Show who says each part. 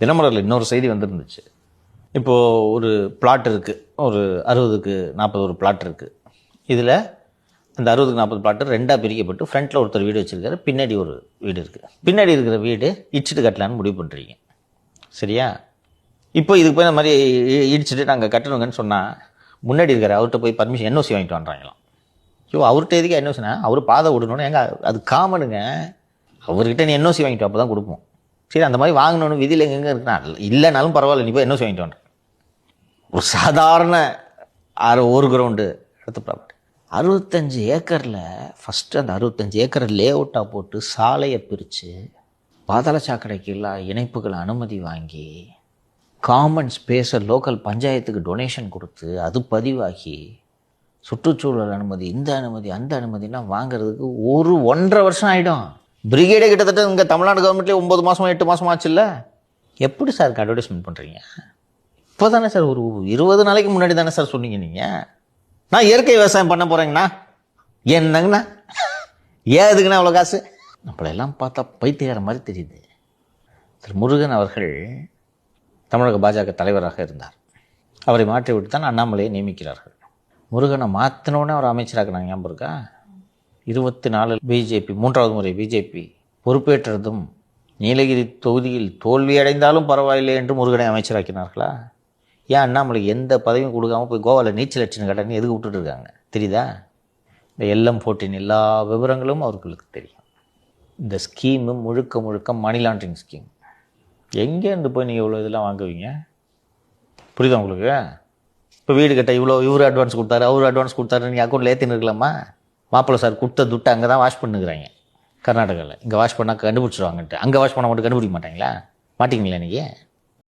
Speaker 1: தினமலரில் இன்னொரு செய்தி வந்திருந்துச்சு. இப்போது ஒரு பிளாட் இருக்குது ஒரு அறுபதுக்கு நாற்பது ஒரு பிளாட் இருக்குது இதில் அந்த அறுபதுக்கு நாற்பது பிளாட்டு ரெண்டாக பிரிக்கப்பட்டு ஃப்ரண்ட்டில் ஒருத்தர் வீடு வச்சுருக்காரு. பின்னாடி ஒரு வீடு இருக்குது பின்னாடி இருக்கிற வீடு இடிச்சிட்டு கட்டலான்னு முடிவு பண்ணுறீங்க சரியா? இப்போ இதுக்கு போய் இந்த மாதிரி இ- இடிச்சிட்டு நாங்கள் கட்டணுங்கன்னு சொன்னால் முன்னாடி இருக்கிற அவர்கிட்ட போய் பர்மிஷன் என்ஓசி வாங்கிட்டு வந்துறாங்களாம் ஐயோ அவர்கிட்ட எதுக்கு என்ஓசினா அவர் பாதை விடணும்னு எங்க அது காமனுங்க அவர்கிட்ட நீ என்ஓசி வாங்கிட்டு அப்போ தான் கொடுப்போம். சரி அந்த மாதிரி வாங்கணும்னு விதியில் எங்கெங்க இருக்குன்னா இல்லைனாலும் பரவாயில்ல நீ போய் என்ன வாங்கிட்டு ஒரு சாதாரண அரை ஒரு கிரவுண்டு எடுத்து ப்ராப்பர்ட்டி அறுபத்தஞ்சு ஏக்கரில் ஃபஸ்ட்டு அந்த அறுபத்தஞ்சு ஏக்கரை லே அவுட்டாக போட்டு சாலையை பிரித்து பாதாள சாக்கடைக்கு எல்லா இணைப்புகளை அனுமதி வாங்கி காமன் ஸ்பேஸை லோக்கல் பஞ்சாயத்துக்கு டொனேஷன் கொடுத்து அது பதிவாகி சுற்றுச்சூழல் அனுமதி இந்த அனுமதி அந்த அனுமதிலாம் வாங்குறதுக்கு ஒரு ஒன்றரை வருஷம் ஆகிடும் பிரிகேடே கிட்டத்தட்ட இங்கே தமிழ்நாடு கவர்மெண்ட்லேயே ஒம்பது மாதம் எட்டு மாதம் ஆச்சுல்ல? எப்படி சார் அட்வர்டைஸ்மெண்ட் பண்ணுறீங்க இப்போ தானே சார் ஒரு இருபது நாளைக்கு முன்னாடி தானே சார் சொன்னீங்க நீங்கள் நான் இயற்கை விவசாயம் பண்ண போகிறேங்கண்ணா என்னங்கண்ணா? ஏன் எதுக்குண்ணா அவ்வளோ காசு? நம்மளெல்லாம் பார்த்தா பைத்தியக்கார மாதிரி தெரியுது. திரு முருகன் அவர்கள் தமிழக பாஜக தலைவராக இருந்தார். அவரை மாற்றி விட்டு தான் அண்ணாமலையை நியமிக்கிறார்கள். முருகனை மாற்றினோடனே அவர் அமைச்சராக்குனாங்க ஞாபகம் இருக்கா? இருபத்தி நாலில் பிஜேபி மூன்றாவது முறை பிஜேபி பொறுப்பேற்றதும் நீலகிரி தொகுதியில் தோல்வி அடைந்தாலும் பரவாயில்லை என்று முருகனை அமைச்சராக்கினார்களா? ஏன் அண்ணாமலைக்கு எந்த பதவியும் கொடுக்காமல் போய் கோவாவில் நீச்சல் அடிச்சுன்னு கடன்னு எதுக்கு விட்டுட்டுருக்காங்க தெரியுதா? இந்த எல்எம் ஃபோர்டீன் எல்லா விவரங்களும் அவர்களுக்கு தெரியும். இந்த ஸ்கீமு முழுக்க முழுக்க மணி லாண்ட்ரிங் ஸ்கீம். எங்கேருந்து போய் நீங்கள் இவ்வளோ இதெல்லாம் வாங்குவீங்க? புரியுதா உங்களுக்கு? இப்போ வீடு கட்ட இவ்வளோ இவர் அட்வான்ஸ் கொடுத்தாரு அவர் அட்வான்ஸ் கொடுத்தாரு நீங்கள் அக்கௌண்ட்டில் ஏற்றின்னு இருக்கலாமா? மாப்பிள்ளை சார் கொடுத்த துட்டு அங்கே தான் வாஷ் பண்ணுக்கிறாங்க கர்நாடகாவில் இங்கே வாஷ் பண்ணால் கண்டுபிடிச்சிருவாங்கன்ட்டு. அங்கே வாஷ் பண்ண மட்டும் கண்டுபிடிக்க மாட்டாங்களா? மாட்டிங்களா நீங்கள்